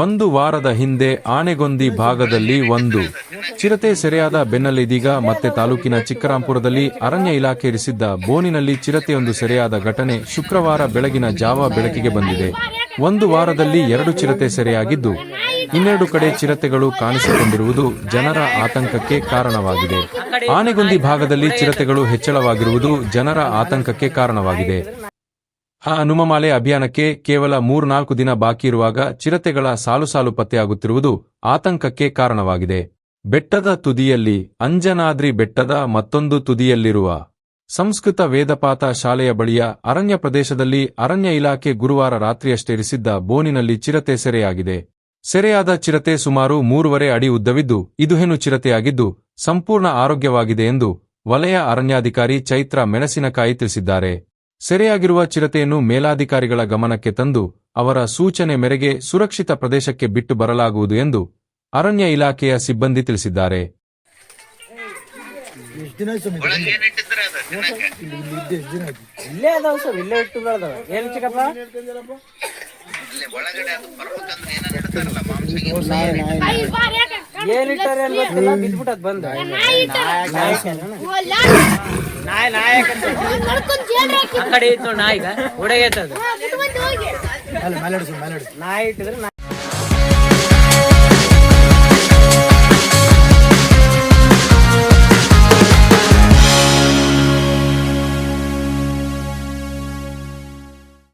ಒಂದು ವಾರದ ಹಿಂದೆ ಆನೆಗೊಂದಿ ಭಾಗದಲ್ಲಿ ಒಂದು. ಚಿರತೆ ಸೆರೆಯಾದ ಬೆನ್ನಲ್ಲಿದೀಗ ಮತ್ತೆ ತಾಲೂಕಿನ ಚಿಕ್ಕರಾಂಪುರದಲ್ಲಿ ಅರಣ್ಯ ಇಲಾಖೆ ಇರಿಸಿದ್ದ ಬೋನಿನಲ್ಲಿ ಚಿರತೆಯೊಂದು ಸೆರೆಯಾದ ಘಟನೆ ಶುಕ್ರವಾರ ಬೆಳಗಿನ ಜಾವ ಬೆಳಕಿಗೆ ಬಂದಿದೆ. ಒಂದು ವಾರದಲ್ಲಿ ಎರಡು ಚಿರತೆ ಸೆರೆಯಾಗಿದ್ದು, ಇನ್ನೆರಡು ಕಡೆ ಚಿರತೆಗಳು ಕಾಣಿಸಿಕೊಂಡಿರುವುದು ಜನರ ಆತಂಕಕ್ಕೆ ಕಾರಣವಾಗಿದೆ. ಆನೆಗೊಂದಿ ಭಾಗದಲ್ಲಿ ಚಿರತೆಗಳು ಹೆಚ್ಚಳವಾಗಿರುವುದು ಜನರ ಆತಂಕಕ್ಕೆ ಕಾರಣವಾಗಿದೆ. ಆ ಹನುಮಮಾಲೆ ಅಭಿಯಾನಕ್ಕೆ ಕೇವಲ ಮೂರ್ನಾಲ್ಕು ದಿನ ಬಾಕಿ ಇರುವಾಗ ಚಿರತೆಗಳ ಸಾಲು ಸಾಲು ಪತ್ತೆಯಾಗುತ್ತಿರುವುದು ಆತಂಕಕ್ಕೆ ಕಾರಣವಾಗಿದೆ. ಬೆಟ್ಟದ ತುದಿಯಲ್ಲಿ, ಅಂಜನಾದ್ರಿ ಬೆಟ್ಟದ ಮತ್ತೊಂದು ತುದಿಯಲ್ಲಿರುವ ಸಂಸ್ಕೃತ ವೇದಪಾತ ಶಾಲೆಯ ಬಳಿಯ ಅರಣ್ಯ ಪ್ರದೇಶದಲ್ಲಿ ಅರಣ್ಯ ಇಲಾಖೆ ಗುರುವಾರ ರಾತ್ರಿಯಷ್ಟೇರಿಸಿದ್ದ ಬೋನಿನಲ್ಲಿ ಚಿರತೆ ಸೆರೆಯಾಗಿದೆ. ಸೆರೆಯಾದ ಚಿರತೆ ಸುಮಾರು ಮೂರುವರೆ ಅಡಿ ಉದ್ದವಿದ್ದು, ಇದು ಚಿರತೆಯಾಗಿದ್ದು, ಸಂಪೂರ್ಣ ಆರೋಗ್ಯವಾಗಿದೆ ಎಂದು ವಲಯ ಅರಣ್ಯಾಧಿಕಾರಿ ಚೈತ್ರ ಮೆಣಸಿನಕಾಯಿ ತಿಳಿಸಿದ್ದಾರೆ. ಸೆರೆಯಾಗಿರುವ ಚಿರತೆಯನ್ನು ಮೇಲಾಧಿಕಾರಿಗಳ ಗಮನಕ್ಕೆ ತಂದು ಅವರ ಸೂಚನೆ ಮೇರೆಗೆ ಸುರಕ್ಷಿತ ಪ್ರದೇಶಕ್ಕೆ ಬಿಟ್ಟು ಬರಲಾಗುವುದು ಎಂದು ಅರಣ್ಯ ಇಲಾಖೆಯ ಸಿಬ್ಬಂದಿ ತಿಳಿಸಿದ್ದಾರೆ. ಬಂದು. ನಾಯಿ ನಾಯಕ ಆ ಕಡೆ ಇತ್ತು ನಾಯಿಗ ಇಡು ನಾಯಿ ಇಟ್ಟಿದ್ರೆ